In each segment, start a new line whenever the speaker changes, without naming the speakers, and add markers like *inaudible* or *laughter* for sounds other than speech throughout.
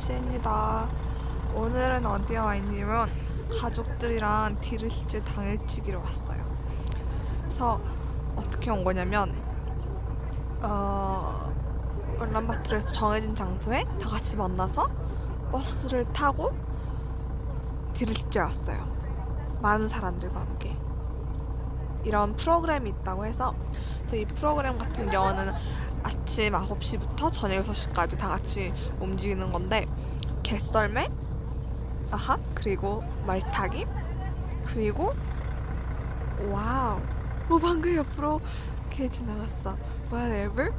치입니다. 오늘은 어디에 와 있냐면 가족들이랑 디르시즈 당일치기로 왔어요. 그래서 어떻게 온 거냐면 어 울란바토르에서 정해진 장소에 다 같이 만나서 버스를 타고 디르시즈에 왔어요. 많은 사람들과 함께 이런 프로그램이 있다고 해서 이 프로그램 같은 경우는 아침 9시부터 저녁 6시까지 다 같이 움직이는 건데 개썰매, 아하, 그리고 말타기, 그리고 와우, 오 방금 옆으로 개 지나갔어. whatever.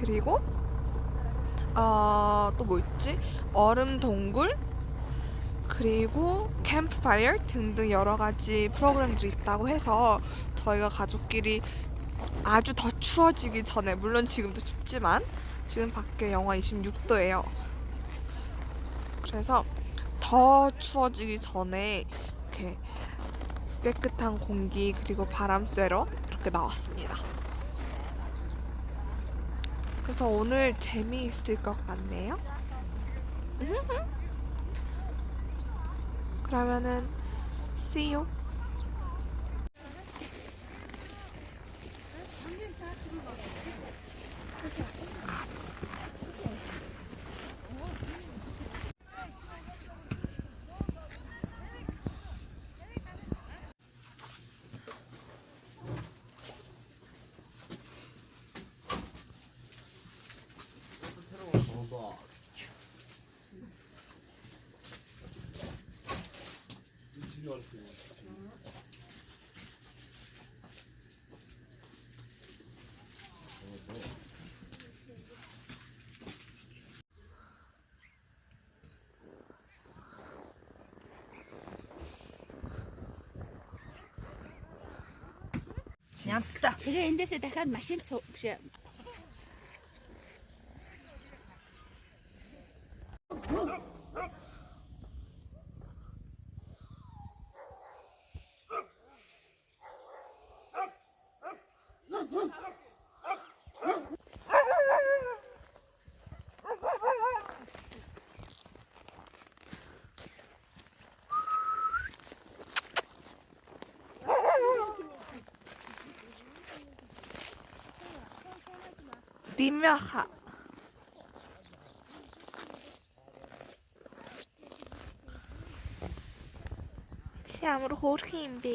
그리고 어, 또 뭐 있지? 얼음 동굴, 그리고 캠프파이어 등등 여러 가지 프로그램들이 있다고 해서 저희가 가족끼리 아주 더 추워지기 전에 물론 지금도 춥지만 지금 밖에 영하 26도예요. 그래서 더 추워지기 전에 이렇게 깨끗한 공기 그리고 바람 쐬러 이렇게 나왔습니다. 그래서 오늘 재미있을 것 같네요. 그러면은 see you.
янзтай. Тэгээ эндээсээ дахиад машин цуу биш
Димяха. Чи ямар хөөрхөн юм бэ?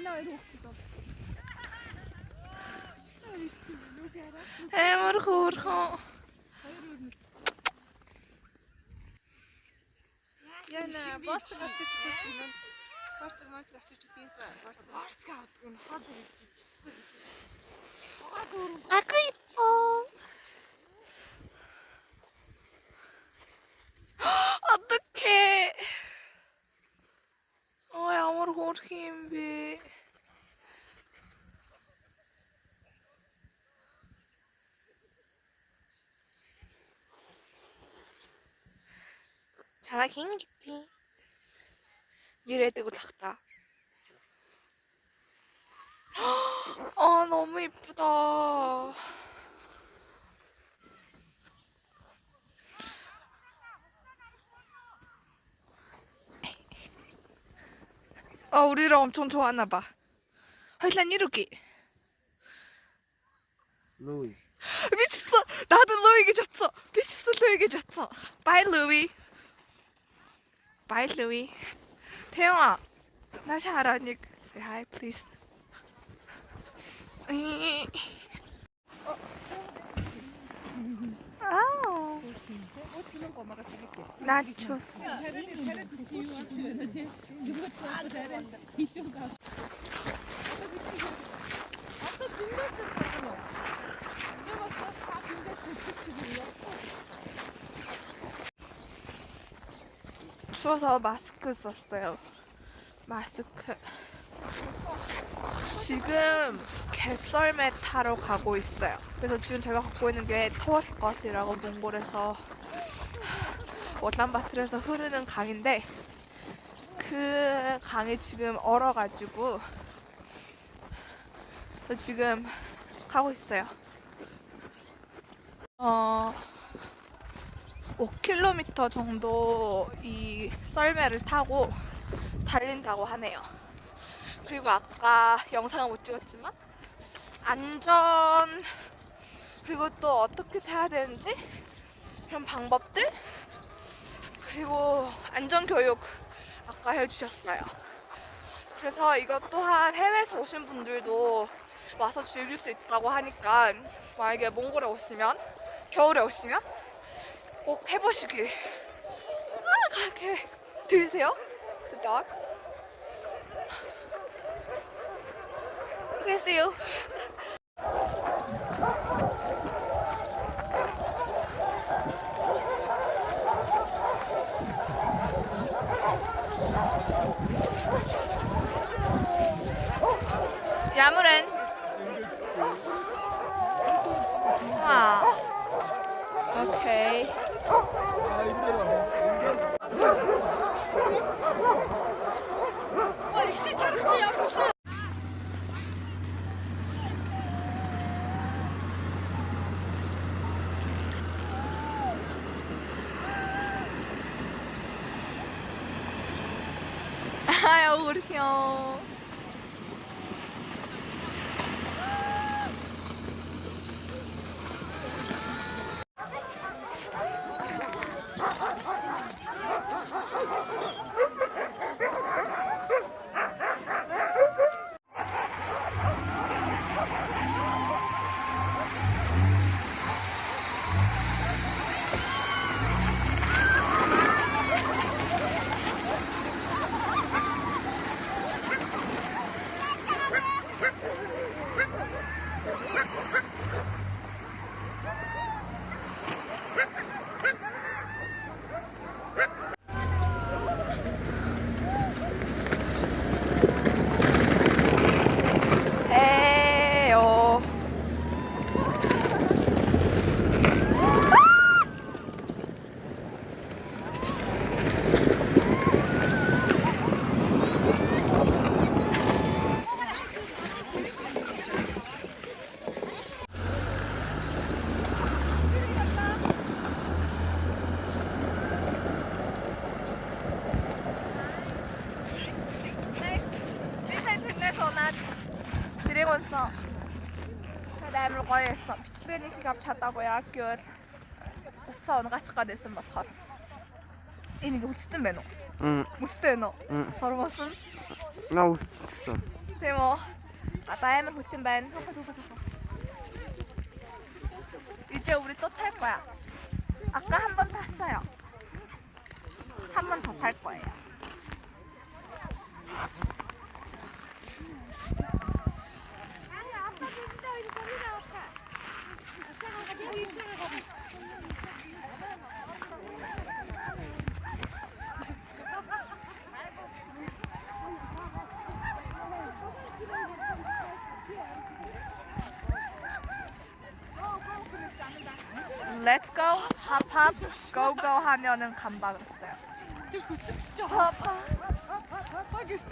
манай хоёр хүүхэд бол.
Амар хөөрхөн.
Яна борцог авчирч байсан юм. Борцог морцог авчирч байсан. Борцог борцог авдаг нь хад
хэрэгжиж 자막 힘깊이. 이래되고 작다. 아, 너무 이쁘다. 어, 우리를 엄청 좋아하나 봐. 하이란 이루기.
루이.
미쳤어. 나도 루이에게 줬어. 미쳤어 루이에게 줬어. 바이 루이. 바이 루이. 태영아, 나 샤라니. Say hi, please. 아우.
주는 거 엄마가 줄게.
나 줬어. 추워서 마스크 썼어요. 마스크. 지금 개썰매 타러 가고 있어요. 그래서 지금 제가 갖고 있는 게 터워스컷이라고 몽골에서 워탄바트에서 흐르는 강인데 그 강이 지금 얼어가지고 저 지금 가고 있어요. 어 5km 정도 이 썰매를 타고 달린다고 하네요. 그리고 아까 영상을 못 찍었지만 안전 그리고 또 어떻게 타야 되는지 그런 방법들 그리고 안전 교육 아까 해주셨어요. 그래서 이것 또한 해외에서 오신 분들도 와서 즐길 수 있다고 하니까 만약에 몽골에 오시면 겨울에 오시면 꼭 해보시길 아 가게 들리세요? The dogs? 계세요. 야무른 아 오케이 아야 우리 형. 에요 겹쳤다고요 학교 오차 어느 같이 가 됐음 마탈 이게 무슨 매너.
응.
매너.
응.
서로 무슨?
나 웃어 죽겠어.
데모 아다이면 무슨 밴 이제 우리 또 탈 거야. 아까 한 번 탔어요. 한 번 더 탈 거예요 go, hop hop, go go 하면은 간다 그랬어요.
진짜.
hop hop.
아, 글쎄.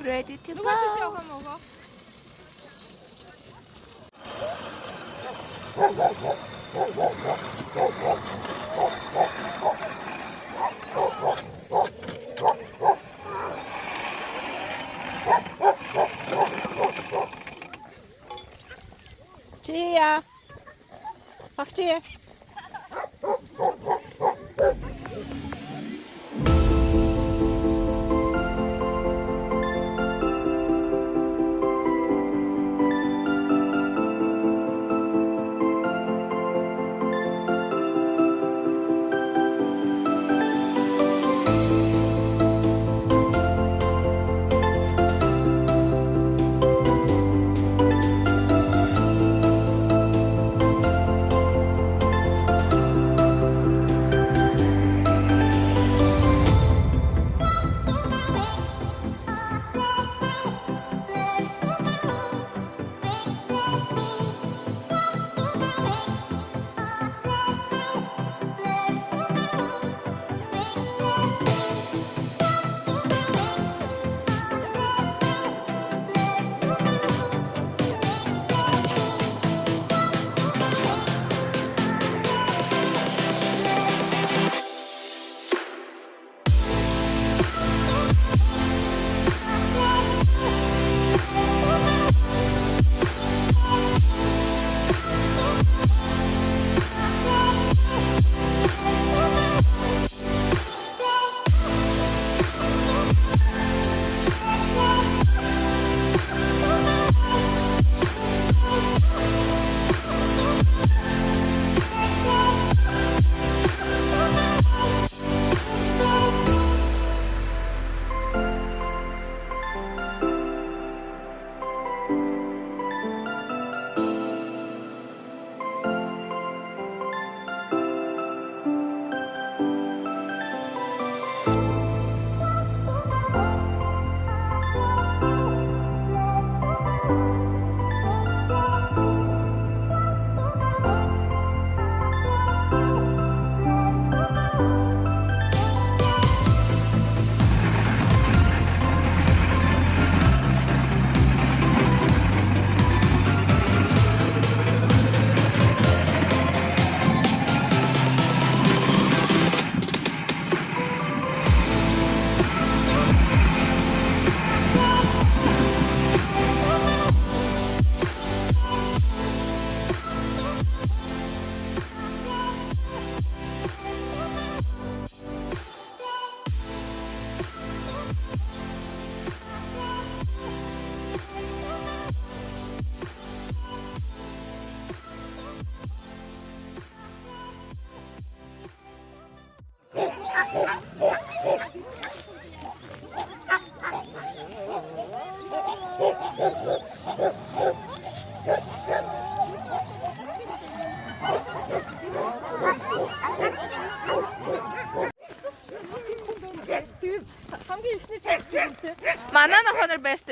Ready to
누가 드시오
go.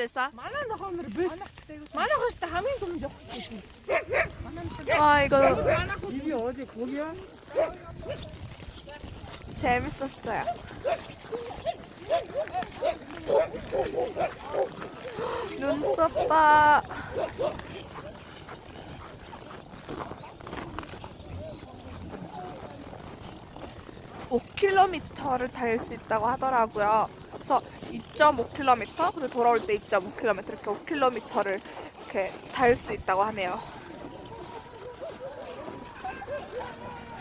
헌을 베스트했어?
Манай нохонор бэс. Манай хостой хамгийн том жоох.
아 이거
이게 어디 거기야?
재밌었어요. 눈썹 봐. (5km를) 달 수 있다고 하더라고요. 그래서 (2.5km) 그리고 돌아올 때 (2.5km) 이렇게 (5km를) 이렇게 달 수 있다고 하네요.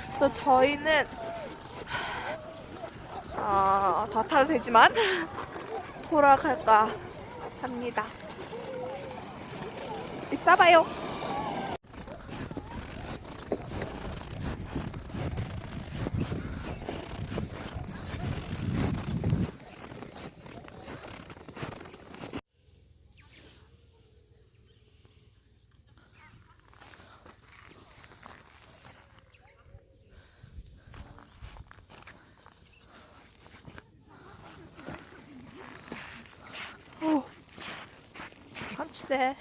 그래서 저희는 어, 다 타도 되지만 *laughs* 돌아갈까 합니다. 이따 봐요. 삼치대.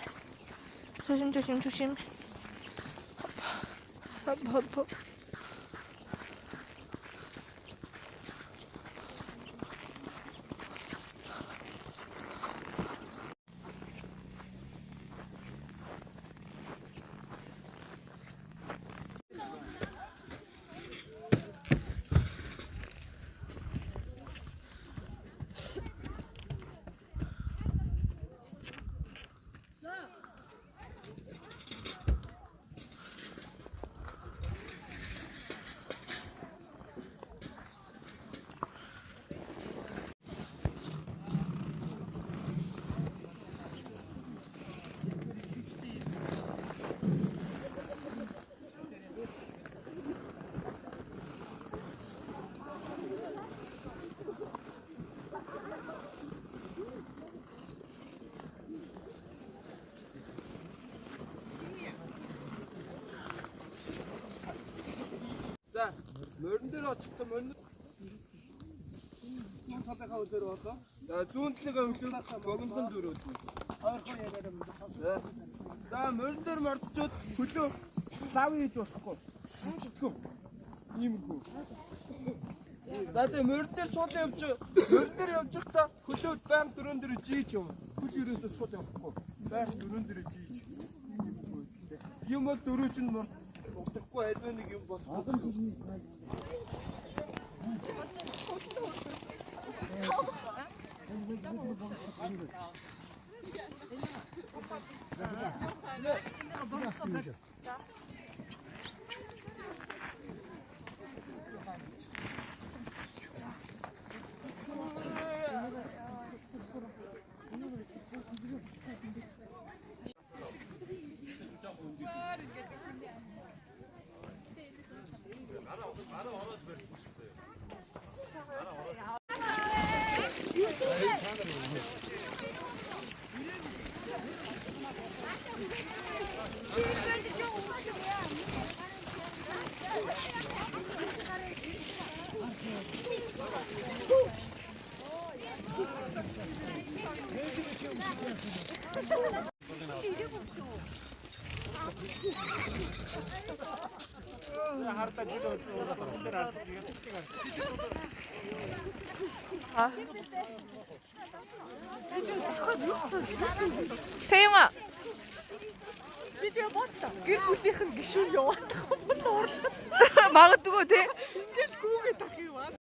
조심 조심 조심. 헙, 헙, 헙.
Морин дээр очихдоо морин
Цаатайгаа өдөр болоо.
За зүүн талыгаа хөлөө богинохон дөрөв.
Ойрхон яриад юм.
За морин дээр мордчод хөлөө лав хийж болохгүй. Хөөхгүй. Иймгүй. За тэгээ морин дээр суул явж морин дээр явж байхдаа хөлөө баян дөрөн дээр жийж юм. Хөл ерөөсөө сууж авахгүй. Баян дөрөн жийж. Иймгүй. Юм бол дөрөв чинь морд bu elbette gibi batıyor. Tamam.
хардаг гэж бодож
байна. Аа. Тэйма. Би тэгээ бодлоо. Гэр бүлийнхэн гişүүн яваад байгаа бол урд. *laughs*
Магадгүй тий.
Ингээл гүүгээд ах юм аа.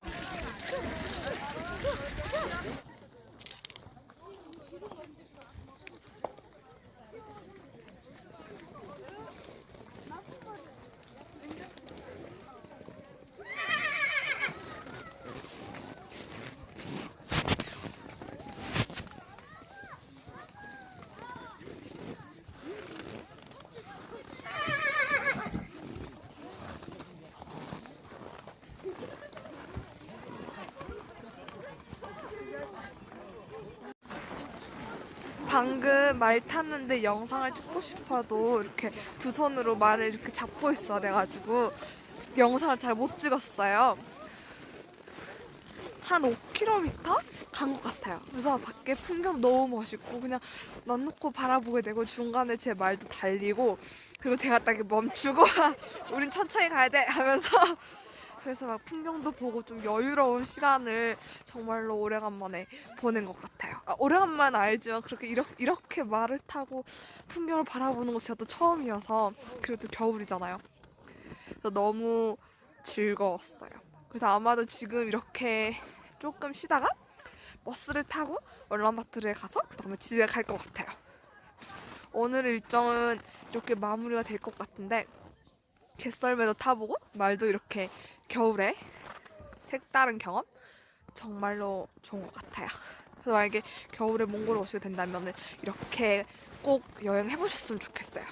방금 말 탔는데 영상을 찍고 싶어도 이렇게 두 손으로 말을 이렇게 잡고 있어야 돼가지고 영상을 잘 못 찍었어요. 한 5km 간 것 같아요. 그래서 밖에 풍경 너무 멋있고 그냥 넌 놓고 바라보게 되고 중간에 제 말도 달리고 그리고 제가 딱 멈추고 *laughs* 우린 천천히 가야 돼 하면서 그래서 막 풍경도 보고 좀 여유로운 시간을 정말로 오래간만에 보낸 것 같아요. 아, 오래간만 알지만 그렇게 이렇게, 이렇게 말을 타고 풍경을 바라보는 것이 저도 처음이어서 그리고 또 겨울이잖아요. 그래서 너무 즐거웠어요. 그래서 아마도 지금 이렇게 조금 쉬다가 버스를 타고 얼란바토르에 가서 그 다음에 집에 갈 것 같아요. 오늘 일정은 이렇게 마무리가 될 것 같은데 갯썰매도 타보고 말도 이렇게 겨울에 색다른 경험 정말로 좋은 것 같아요. 그래서 만약에 겨울에 몽골에 오시게 된다면 이렇게 꼭 여행해 보셨으면 좋겠어요.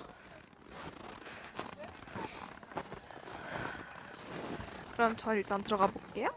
그럼 저 일단 들어가 볼게요.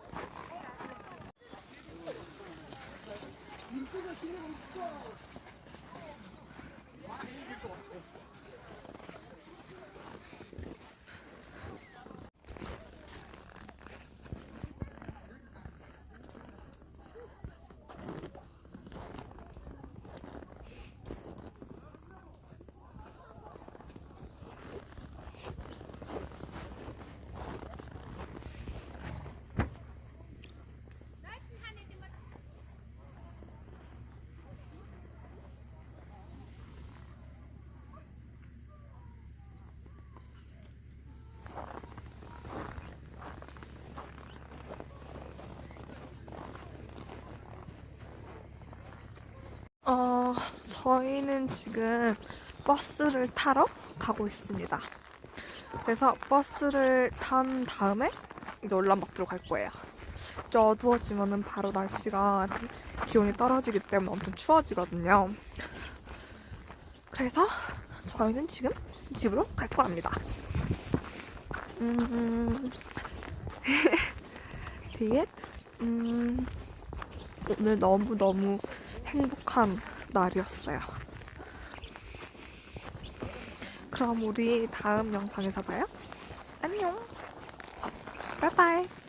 어, 저희는 지금 버스를 타러 가고 있습니다. 그래서 버스를 탄 다음에 이제 올란바토로 갈 거예요. 이제 어두워지면은 바로 날씨가 기온이 떨어지기 때문에 엄청 추워지거든요. 그래서 저희는 지금 집으로 갈 거랍니다. 음, *laughs* 디엣, 음, 오늘 너무너무 행복한 날이었어요. 그럼 우리 다음 영상에서 봐요. 안녕. 바이바이.